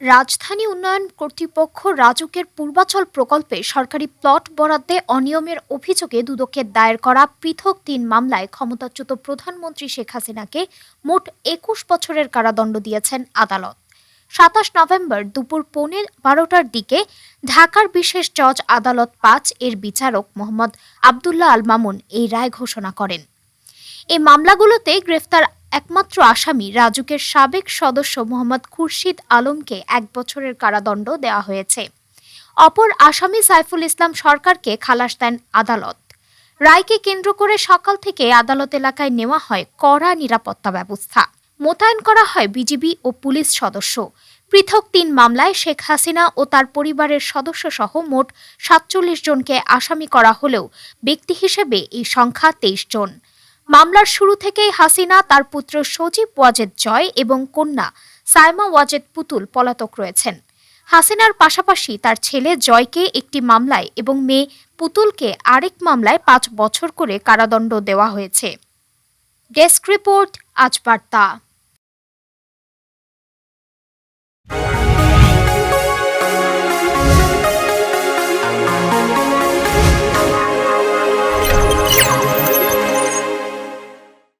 রাজধানী উন্নয়ন কর্তৃপক্ষ রাজুকের পূর্বাচল প্রকল্পে সরকারি প্লট বরাদ্দে অনিয়মের অভিযোগে দুদকের দায়ের করা পৃথক তিন মামলায় ক্ষমতাচ্যুত প্রধানমন্ত্রী শেখ হাসিনাকে মোট একুশ বছরের কারাদণ্ড দিয়েছেন আদালত। সাতাশ নভেম্বর দুপুর পৌনে বারোটার দিকে ঢাকার বিশেষ জজ আদালত পাঁচ এর বিচারক মোহাম্মদ আবদুল্লাহ আল মামুন এই রায় ঘোষণা করেন। এই মামলাগুলোতে গ্রেফতার একমাত্র আসামি রাজুকের সাবেক সদস্য মোহাম্মদ খুরশিদ আলমকে এক বছরের কারাদণ্ড দেওয়া হয়েছে। অপর আসামি সাইফুল ইসলাম সরকারকে খালাস দেন আদালত। রায়কে কেন্দ্র করে সকাল থেকে আদালত এলাকায় নেওয়া হয় কড়া নিরাপত্তা ব্যবস্থা। মোতায়েন করা হয় বিজিবি ও পুলিশ সদস্য। পৃথক তিন মামলায় শেখ হাসিনা ও তার পরিবারের সদস্য সহ মোট সাতচল্লিশ জনকে আসামি করা হলেও ব্যক্তি হিসেবে এই সংখ্যা তেইশ জন। মামলার শুরু থেকেই হাসিনা তার পুত্র সজীব ওয়াজেদ জয় এবং কন্যা সায়মা ওয়াজেদ পুতুল পলাতক রয়েছেন। হাসিনার পাশাপাশি তার ছেলে জয়কে একটি মামলায় এবং মেয়ে পুতুলকে আরেক মামলায় পাঁচ বছর করে কারাদণ্ড দেওয়া হয়েছে। ডেস্ক রিপোর্ট, আজ বার্তা।